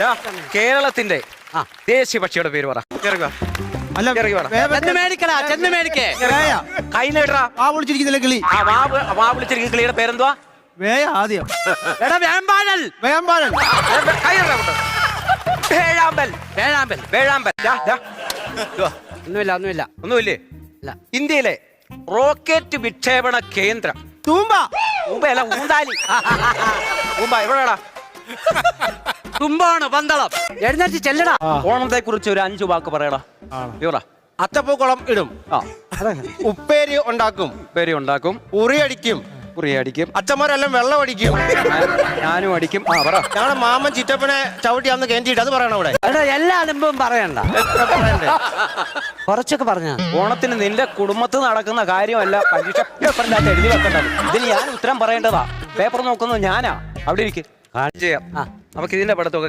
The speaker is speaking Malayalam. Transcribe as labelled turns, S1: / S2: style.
S1: ദാ, കേരളത്തിന്റെ
S2: ആ.
S1: ദേശീയ പക്ഷിയുടെ പേര് പറ. ഇറങ്ങി
S3: അല്ല
S1: ഇറങ്ങി വേണം.
S3: വേ-
S2: ചെന്ന് മേടിക്കടാ ചെന്ന് മേടിക്കേ.
S1: കൈ നീട്ടറാ
S3: ആ വിളിച്ചിരിക്കുന്നില്ല കിളി.
S1: ആ വാ വാ വിളിച്ചിരിക്കുന്ന കിളിയുടെ പേരെന്തുവാ?
S3: വേയ ആദ്യം.
S2: എടാ വേമ്പാഴൽ.
S3: വേമ്പാലൻ
S1: ഏ, വേ- കൈ നീട്ടറാ അങ്ങോട്ട്. വേഴാമ്പൽ.
S2: വേഴാമ്പൽ.
S1: വേഴാമ്പൽ. ദാ, ദാ. ഇതുവാ.
S2: ഒന്നുമില്ല ഒന്നുമില്ല.
S1: ഒന്നുമില്ലേ? ഇന്ത്യയിലെ റോക്കറ്റ് വിക്ഷേപണ കേന്ദ്രം.
S3: തൂമ്പ.
S1: ഊമ്പയല്ല ഊന്താലി. തൂമ്പ എവിടെടാ?
S2: തുമ്പാണ് പന്തളം. എഴുന്നേറ്റ് ചെല്ലടാ.
S1: ഓണത്തെ കുറിച്ച് ഒരു അഞ്ചു വാക്ക് പറയടാ. ഇവറാ
S4: അത്തപ്പൂക്കളം ഇടും.
S1: ആ.
S4: ഉപ്പേരി ഉണ്ടാക്കും.
S1: പേര് ഉണ്ടാക്കും.
S4: ഉറി അടിക്കും.
S1: കുറി അടിക്കും.
S4: അച്ഛന്മാരെല്ലാം വെള്ളം അടിക്കും.
S1: ഞാനും അടിക്കും. ആ പറ.
S4: ഞങ്ങളുടെ മാമൻ ചിറ്റപ്പനെ ചവിട്ടി അന്ന് കേന്ദ്രീട്ട് അത് പറയണം അവിടെ.
S2: എടാ എല്ലാ അനുഭവം പറയണ്ട. കുറച്ചൊക്കെ പറഞ്ഞ
S1: ഓണത്തിന് നിന്റെ കുടുംബത്തിൽ നടക്കുന്ന കാര്യമല്ല പരീക്ഷ പേപ്പറിനകത്ത് എഴുതി വെക്കേണ്ടത്. ഇതിന് ഞാൻ ഉത്തരം പറയേണ്ടതാ. പേപ്പർ നോക്കുന്നത് ഞാനാ. അവിടെ ഇരിക്കും. നമുക്ക് ഇതിന്റെ പഠിത്തമൊക്കെ